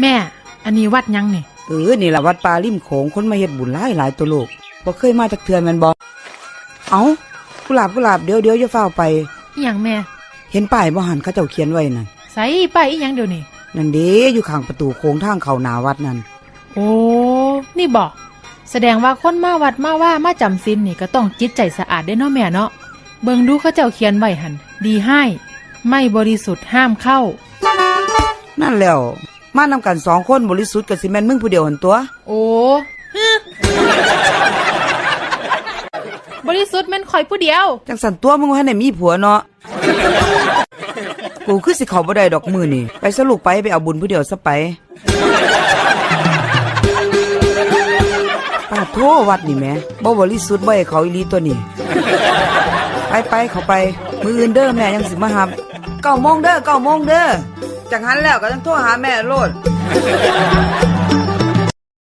แม่ อันนี้วัดหยังนี่ เออ นี่ละวัดป่าริมโขงคนมาเฮ็ดบุญหลายหลายตัวโลกบ่เคยมาจากเทือนแมันบ่เอ้ากุหลาบกุหลาบเดี๋ยวเดี๋ยวอย่าเฝ้าวไป อีหยังแม่ เห็นป้ายบ่หันเขาเจ้าเขียนไว้นั่นใส่ไปอีหยังเดี๋ยวนี้ นั่นเด้อยู่ข้างประตูโค้งทางเข้าหนาวัดนั่นโอ้ นี่บอกแสดงว่าคนมาวัดมาว่ามาจำศีลนี่ก็ต้องจิตใจสะอาดได้เนาะแม่เนาะ เบิ่งดูเขาเจ้าเขียนไว้หัน ดีให้ ไม่บริสุทธิ์ห้ามเข้า นั่นแล้ว มานำกันสองคนบริสุทธิ์กับสิแม่นมึงผู้เดียวหันตัว โอ้ฮึบริสุทธิ์แม่นคอยผู้เดียว จังสันตัวมึงว่าให้มีผัวเนาะ กูคือสิเขาบ่ได้ดอกมือนี่ ไปสรุปไปไปเอาบุญผู้เดียวซะไปป้าโทวัดนี่แหม่บ่บริสุทธิ์บ่ให้เขาอีหลีตัวนี้ไปไปเขาไป มืออื่นเด้อแม่ยังสิมาหับเก้าโมงเด้อเก้าโมงเด้อ จากหันแล้วก็ต้องโทรหาแม่โลด